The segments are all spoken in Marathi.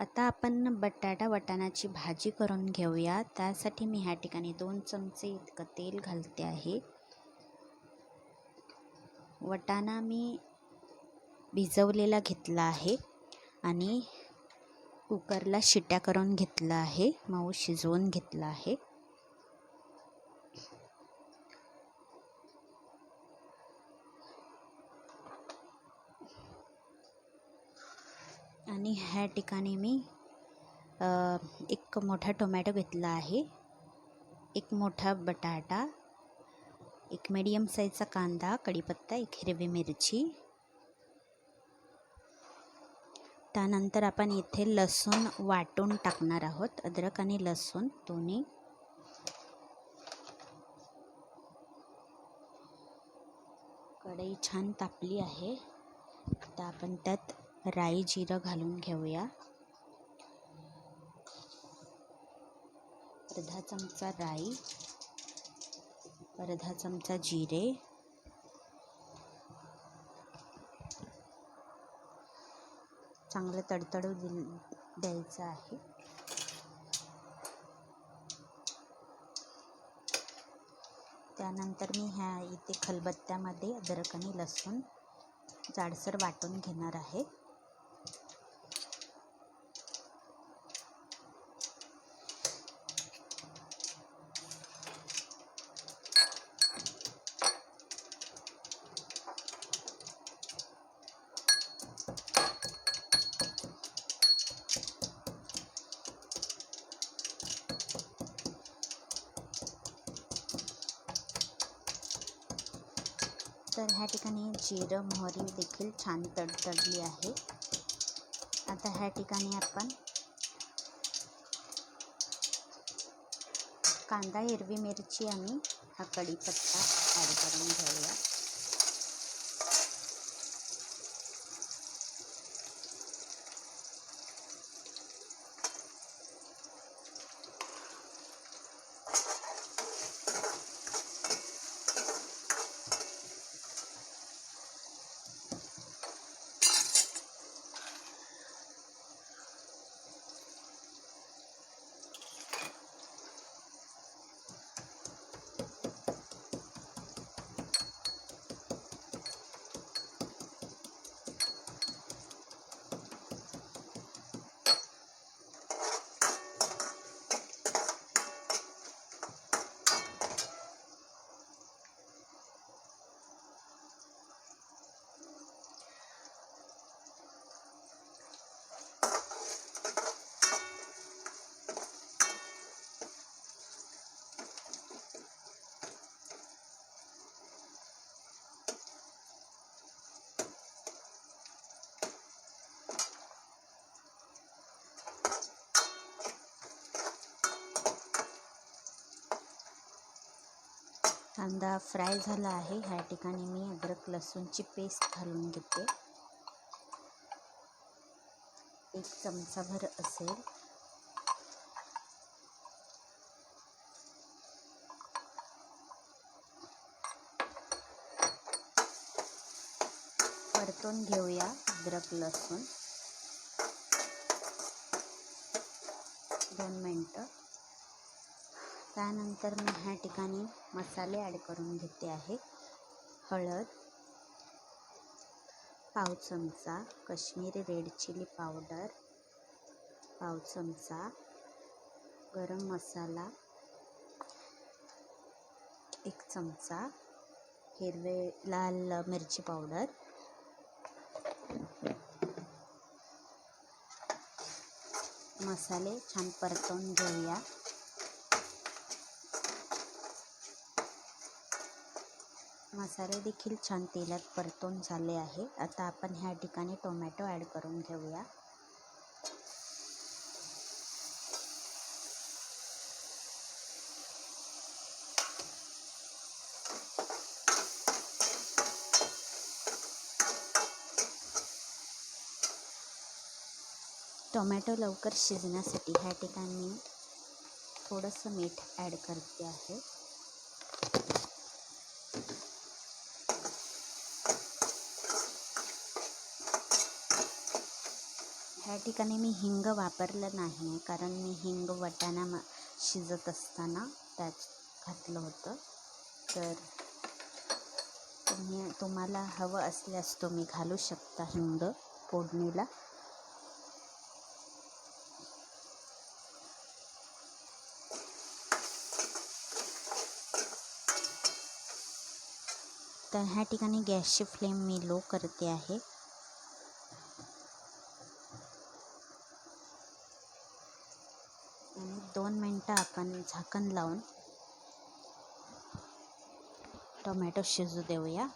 आता आपण बटाटा वटाणाची भाजी करून घेऊया. त्यासाठी मी ह्या ठिकाणी दोन चमचे इतकं तेल घालते आहे. वटाणा मी भिजवलेला घेतला आहे आणि कुकरला शिट्या करून घेतला आहे. मऊ शिजवून घेतला आहे. आणि ह्या ठिकाणी मी एक मोठा टोमॅटो घेतला आहे. एक मोठा बटाटा एक मीडियम साईजचा कांदा कढीपत्ता एक हिरवी मिरची. त्यानंतर आपण इथे लसूण वाटून टाकणार आहोत अद्रक आणि लसूण दोन्ही. कढई छान तापली आहे. आता आपण त्यात राई जिरं घालून घेऊया. अर्धा चमचा राई अर्धा चमचा जिरे चांगलं तडतडू दिल द्यायचं आहे. त्यानंतर मी ह्या इथे खलबत्त्यामध्ये अद्रक आणि लसूण जाडसर वाटून घेणार आहे. तर ह्या ठिकाणी जिरं मोहरी देखील छान तडतडली आहे. आता ह्या ठिकाणी आपण कांदा हिरवी मिरची आणि हा कढीपत्ता ॲड करून घेऊया. कांदा फ्राय झाला आहे. ह्या ठिकाणी मी अद्रक लसूणची पेस्ट घालून घेते. एक चमचाभर असेल. परतून घेऊया अद्रक लसूण. दोन मिनटं. त्यानंतर मी ह्या ठिकाणी मसाले ॲड करून घेते आहे. हळद पाव चमचा कश्मीरी रेड चिली पावडर पाव चमचा गरम मसाला एक चमचा हिरवे लाल मिरची पावडर मसाले छान परतवून घेऊया. मसाले देखील छान तेलात परतून झाले आहे. आता आपण ह्या ठिकाणी टोमॅटो ॲड करून घेऊया. टोमॅटो लवकर शिजण्यासाठी ह्या ठिकाणी थोडंसं मीठ ॲड करते आहे. ह्या ठिकाणी मी हिंग वापरलं नाही आहे. कारण मी हिंग वटाणा म शिजत असताना त्यात घातलं होतं. तर तुम्ही तुम्हाला हवं असल्यास तुम्ही घालू शकता हिंग फोडणीला. तर ह्या ठिकाणी गॅसची फ्लेम मी लो करते आहे आणि दोन आपण झाकण लावून टोमॅटो शिजू देऊया.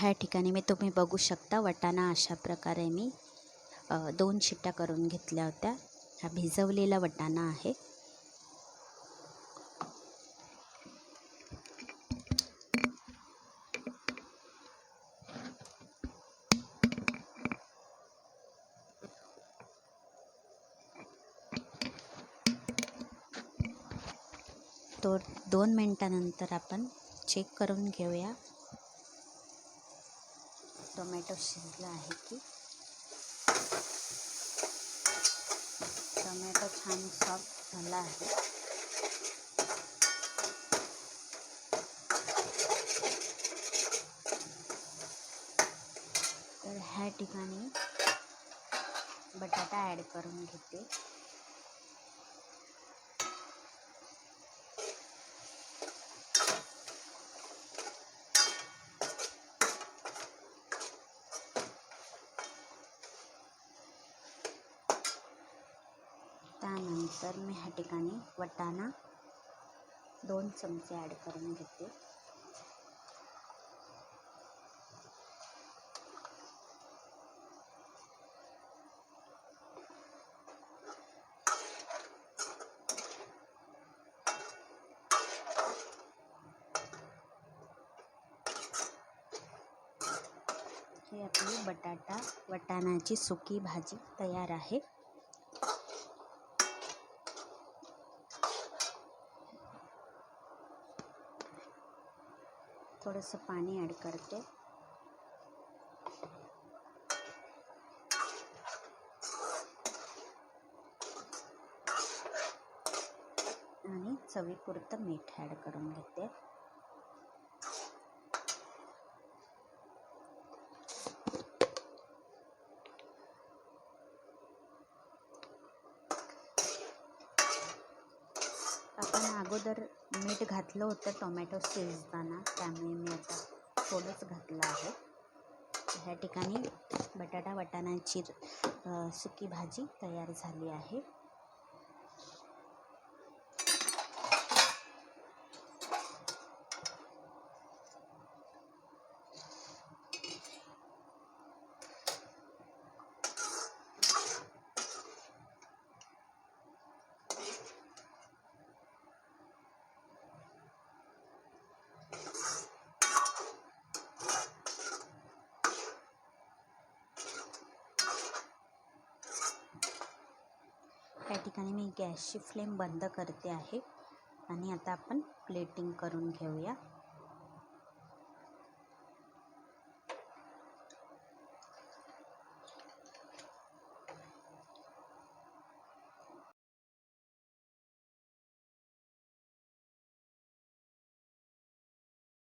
ह्या ठिकाणी मी तुम्ही बघू शकता वटाणा अशा प्रकारे मी दोन शिट्ट्या करून घेतल्या होत्या. हा भिजवलेला वटाणा आहे. तो दोन मिनटानंतर आपण चेक करून घेऊया. टोमॅटो शिजला आहे की? टोमॅटो छान सॉफ्ट झाला आहे. तर बटाटा ॲड करून घेते. तर मी ह्या ठिकाणी वटाणा दोन चमचे ॲड करून घेते. हे आपली बटाटा वटाणाची सुकी भाजी तयार आहे. थोडंसं पाणी ॲड करते. आणि चवीपुरतं मीठ ॲड करून घेते आपण अगोदर मीठ घातलं होतं टोमॅटो शिजताना त्यामुळे मी आता थोडंच घातलं आहे. ह्या ठिकाणी बटाटा वाटाण्याची सुकी भाजी तयार झाली आहे ठिकाणी मी गॅसची फ्लेम बंद करते आहे. आणि आता आपण प्लेटिंग करून घेऊया.